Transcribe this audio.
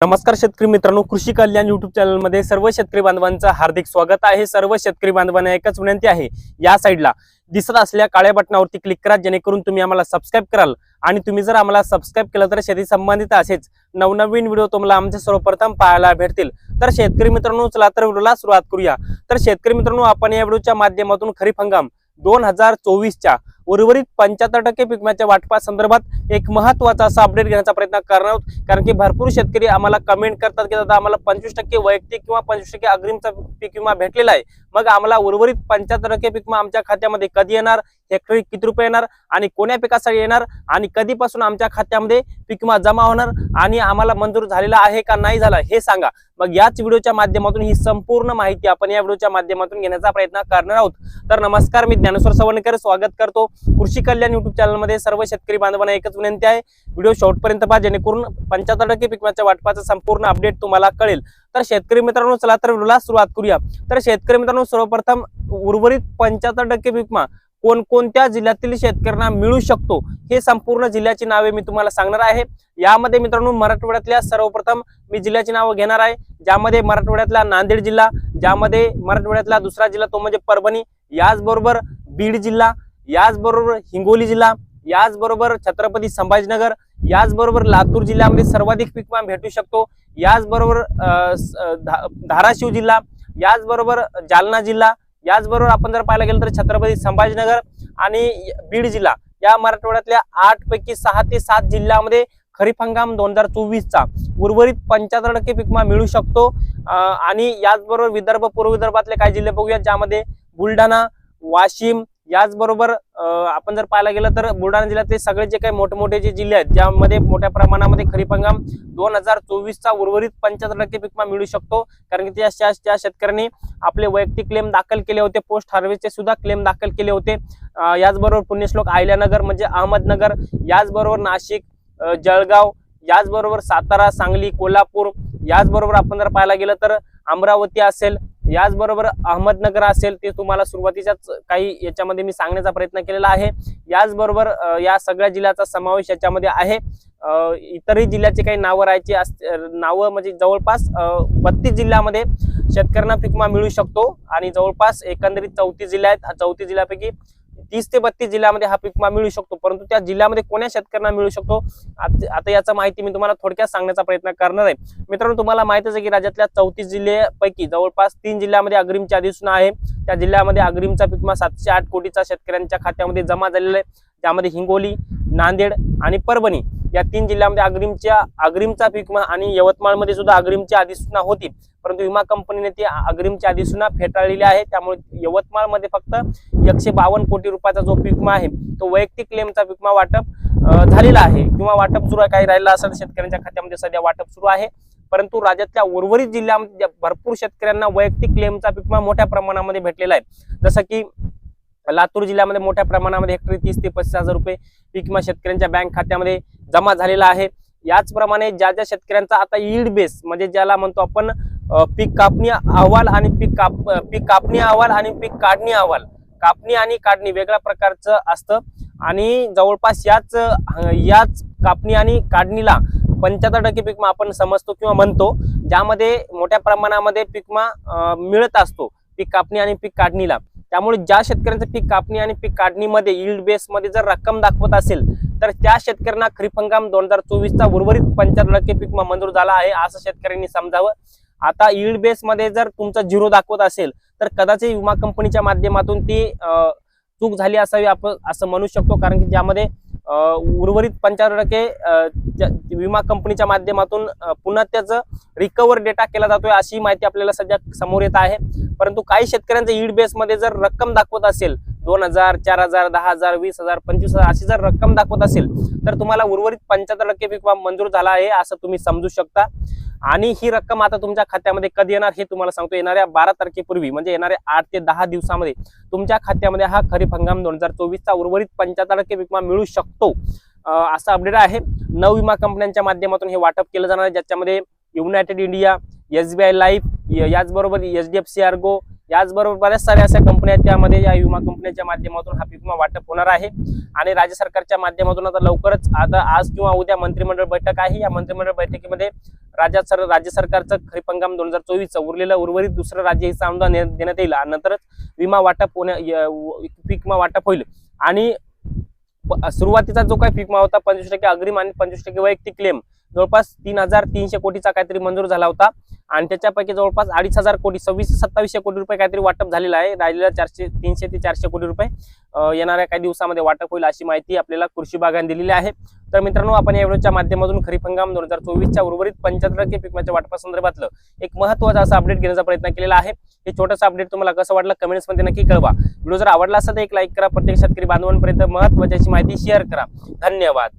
नमस्कार शेतकरी मित्रांनो कृषी कल्याण युट्यूब चॅनलमध्ये सर्व शेतकरी बांधवांचं हार्दिक स्वागत आहे. सर्व शेतकरी बांधवांना एकच विनंती आहे या साईडला दिसत असल्या काळ्या बटनावरती क्लिक करा जेणेकरून तुम्ही आम्हाला सबस्क्राईब कराल. आणि तुम्ही जर आम्हाला सबस्क्राईब केलं तर शेती संबंधित असेच नवनवीन व्हिडिओ तुम्हाला आमचे सर्वप्रथम पाहायला भेटतील. तर शेतकरी मित्रांनो चला तर व्हिडिओला सुरुवात करूया. तर शेतकरी मित्रांनो आपण या व्हिडिओच्या माध्यमातून खरीप हंगाम दोन हजार चोवीसच्या उर्वरित पंच्याहत्तर टक्के पिकम्याच्या वाटपा संदर्भात एक महत्त्वाचा असा अपडेट घेण्याचा प्रयत्न करणार आहोत. कारण की भरपूर शेतकरी आम्हाला कमेंट करतात की दादा आम्हाला पंचवीस टक्के वैयक्तिक किंवा पंचवीस टक्के अग्रिमचा पीक विमा भेटलेला आहे. मग आम्हाला उर्वरित पंच्याहत्तर टक्के पीक विमा आमच्या खात्यामध्ये कधी येणार? हेक्टरी किती रुपये येणार आणि कोण्या पिकासाठी येणार आणि कधीपासून आमच्या खात्यामध्ये पीक विमा जमा होणार आणि आम्हाला मंजूर झालेला आहे का नाही झाला हे सांगा. मग याच व्हिडिओच्या माध्यमातून ही संपूर्ण माहिती आपण या व्हिडिओच्या माध्यमातून घेण्याचा प्रयत्न करणार आहोत. तर नमस्कार मी ज्ञानेश्वर सवणकर. स्वागत करतो. कृषी कल्याण युट्यूब चॅनलमध्ये सर्व शेतकरी बांधवांना एकच विनंती आहे. व्हिडिओ शॉर्टपर्यंत पहा जेणेकरून पंच्याहत्तर टक्के पिकवाच्या वाटपाचं संपूर्ण अपडेट तुम्हाला कळेल. तर शेतकरी मित्रांनो चला तर व्हिडिओला सुरुवात करूया. तर शेतकरी मित्रांनो सर्वप्रथम उर्वरित पंच्याहत्तर टक्के पिकमा कोणकोणत्या जिल्ह्यातील शेतकऱ्यांना मिळू शकतो हे संपूर्ण जिल्ह्याची नावे मी तुम्हाला सांगणार आहे. यामध्ये मित्रांनो मराठवाड्यातल्या सर्वप्रथम मी जिल्ह्याची नावं घेणार आहे. ज्यामध्ये मराठवाड्यातला नांदेड जिल्हा ज्यामध्ये मराठवाड्यातला दुसरा जिल्हा तो म्हणजे परभणी याचबरोबर बीड जिल्हा याचबरोबर हिंगोली जिल्हा याचबरोबर छत्रपती संभाजीनगर याचबरोबर लातूर जिल्ह्यामध्ये सर्वाधिक पीक विमा भेटू शकतो. याचबरोबर स- धा- धाराशिव जिल्हा याचबरोबर जालना जिल्हा याचबरोबर आपण जर पाहायला गेलं तर छत्रपती संभाजीनगर आणि बीड जिल्हा या मराठवाड्यातल्या आठ पैकी सहा ते सात जिल्ह्यामध्ये खरीप हंगाम दोन हजार चोवीसचा उर्वरित पंच्याहत्तर टक्के पिकमा मिळू शकतो. आणि याचबरोबर विदर्भ पूर्व विदर्भातले काही जिल्हे बघूया ज्यामध्ये बुलढाणा वाशिम याचबरोबर आपण जर पाहायला गेलं तर बुलढाणा जिल्ह्यातले सगळे जे काही मोठमोठे जे जिल्हे आहेत ज्यामध्ये मोठ्या प्रमाणामध्ये खरीप हंगाम दोन हजार चोवीसचा उर्वरित पंच्याहत्तर टक्के पिकमा मिळू शकतो. कारण की त्या त्या- शेतकऱ्यांनी आपले वैयक्तिक क्लेम दाखल केले होते पोस्ट हार्वेस्टचे सुद्धा क्लेम दाखल केले होते. याचबरोबर पुण्यश्लोक आयल्यानगर म्हणजे अहमदनगर याचबरोबर नाशिक जळगाव याचबरोबर सातारा सांगली कोल्हापूर याचबरोबर आपण जर पाहायला गेलं तर अमरावती असेल याचबरोबर अहमदनगर असेल ते तुम्हाला सुरुवातीच्याच काही याच्यामध्ये मी सांगण्याचा प्रयत्न केलेला आहे. याचबरोबर या सगळ्या जिल्ह्याचा समावेश याच्यामध्ये आहे. इतरही जिल्ह्याचे काही नावं राहायची अस- नावं म्हणजे जवळपास बत्तीस जिल्ह्यामध्ये शेतकऱ्यांना पिकमा मिळू शकतो. आणि जवळपास एकंदरीत चौतीस जिल्हे आहेत चौतीस जिल्ह्यापैकी तीस ते बत्तीस जिल्ह्यामध्ये हा पिकमा मिळू शकतो. परंतु त्या जिल्ह्यामध्ये कोण्या शेतकऱ्यांना मिळू शकतो? आता याचा माहिती मी तुम्हाला थोडक्यात सांगण्याचा प्रयत्न करणार आहे. मित्रांनो तुम्हाला माहितीच आहे की राज्यातल्या चौतीस जिल्ह्यापैकी जवळपास तीन जिल्ह्यामध्ये अग्रिमची अधिसूचना आहे. त्या जिल्ह्यामध्ये अग्रिमचा पीकमा सातशे आठ कोटीचा शेतकऱ्यांच्या खात्यामध्ये जमा झालेला आहे. त्यामध्ये हिंगोली नांदेड आणि परभणी या तीन जिल्ह्यामध्ये अग्रिमच्या अग्रिमचा पिकमा आणि यवतमाळमध्ये सुद्धा अग्रिमची अधिसूचना होती. परंतु विमा कंपनीने ती अग्रिमची अधिसूचना फेटाळलेली आहे. त्यामुळे यवतमाळमध्ये फक्त एकशे बावन्न कोटी रुपयाचा जो पिकमा आहे तो वैयक्तिक क्लेमचा विमा वाटप झालेला आहे किंवा वाटप सुरू आहे काही राहिला असेल शेतकऱ्यांच्या खात्यामध्ये सध्या वाटप सुरू आहे. परंतु राज्यातल्या उर्वरित जिल्ह्यामध्ये भरपूर शेतकऱ्यांना वैयक्तिक क्लेमचा विमा मोठ्या प्रमाणामध्ये भेटलेला आहे. जसं की लातूर जिल्ह्यामध्ये मोठ्या प्रमाणामध्ये हेक्टरी तीस ते पस्तीस हजार रुपये पीक विमा शेतकऱ्यांच्या बँक खात्यामध्ये जमा झालेला आहे. याचप्रमाणे ज्या ज्या शेतकऱ्यांचा आता ईड बेस म्हणजे ज्याला म्हणतो आपण पीक कापणी अहवाल आणि पीक काप पीक कापणी अहवाल आणि पीक काढणी अहवाल कापणी आणि काढणी वेगळ्या प्रकारचं असतं. आणि जवळपास याच याच कापणी आणि काढणीला पंच्याहत्तर टक्के पीकमा आपण समजतो किंवा म्हणतो ज्यामध्ये मोठ्या प्रमाणामध्ये पीकमा मिळत असतो पीक कापणी आणि पीक काढणीला. त्यामुळे ज्या शेतकऱ्यांचं पीक कापणी आणि पीक काढणीमध्ये यील्ड बेस मध्ये जर रक्कम दाखवत असेल तर त्या शेतकऱ्यांना खरीप हंगाम दोन हजार चोवीसचा उर्वरित पंच्याहत्तर टक्के पीक मंजूर झाला आहे असं शेतकऱ्यांनी समजावं. आता यील्ड बेस मध्ये जर तुमचा झिरो दाखवत असेल तर कदाचित विमा कंपनीच्या माध्यमातून ती चूक झाली असावी आपण असं म्हणू शकतो. कारण की ज्यामध्ये उर्वरित पंचाहत्तर टक्के विमा कंपनीच्या माध्यमातून पुन्हा त्याचं रिकवर डेटा केला जातोय अशी माहिती आपल्याला सध्या समोर येत आहे. परंतु काही शेतकऱ्यांचं ईड बेस मध्ये जर रक्कम दाखवत असेल दोन हजार चार हजार दहा हजार वीस हजार पंचवीस हजार अशी जर रक्कम दाखवत असेल तर तुम्हाला उर्वरित पंच्याहत्तर टक्के पीक मंजूर झाला आहे असं तुम्ही समजू शकता. आणि ही रक्कम आता तुमच्या खात्यामध्ये कधी येणार हे तुम्हाला सांगतो. येणाऱ्या बारा तारखेपूर्वी म्हणजे येणाऱ्या आठ ते दहा दिवसामध्ये तुमच्या खात्यामध्ये हा खरीप हंगाम दोन हजार चोवीसचा उर्वरित पंच्याहत्तर टक्के विमा मिळू शकतो. असं असा अपडेट आहे. नऊ विमा कंपन्यांच्या माध्यमातून हे वाटप केलं जाणार आहे. ज्याच्यामध्ये United India S B I life याचबरोबर H D F C ergo याचबरोबर बऱ्याच साऱ्या अशा कंपन्या आहेत त्यामध्ये या विमा कंपन्यांच्या माध्यमातून हा पीक विमा वाटप होणार आहे. आणि राज्य सरकारच्या माध्यमातून आता लवकरच आता आज किंवा उद्या मंत्रिमंडळ बैठक आहे. या मंत्रिमंडळ बैठकीमध्ये राज्यात सर राज्य सरकारचं खरीप हंगाम दोन हजार चोवीसचं उरलेलं उर्वरित दुसरं राज्य हिस्सा अनुदान देण्यात येईल. आणि नंतरच विमा वाटप होण्या य- व- पीक विमा वाटप होईल. आणि सुरुवातीचा जो काही पीक होता पंचवीस टक्के अग्रिम आणि पंचवीस टक्के वैयक्तिक क्लेम जवळपास तीन हजार तीनशे कोटीचा काहीतरी मंजूर झाला होता. आणि त्याच्यापैकी जवळपास अडीच हजार कोटी सव्वीस सत्तावीसशे कोटी रुपये काहीतरी वाटप झालेलं आहे. राहिलेला चारशे तीनशे ते चारशे कोटी रुपये येणाऱ्या काही दिवसामध्ये वाटप होईल अशी माहिती आपल्याला कृषी विभागाने दिलेली आहे. तर मित्रांनो आपण या व्हिडिओच्या माध्यमातून खरीप हंगाम दोन हजार चोवीसच्या उर्वरित पंच्याहत्तर टक्के पिकमाच्या वाटपासंदर्भातलं एक महत्त्वाचं असं अपडेट घेण्याचा प्रयत्न केलेला आहे. हे छोटंसं अपडेट तुम्हाला कसं वाटलं कमेंट्समध्ये नक्की कळवा. व्हिडिओ जर आवडला असेल तर एक लाईक करा. प्रत्येक शेतकरी बांधवांपर्यंत महत्वाची माहिती शेअर करा. धन्यवाद.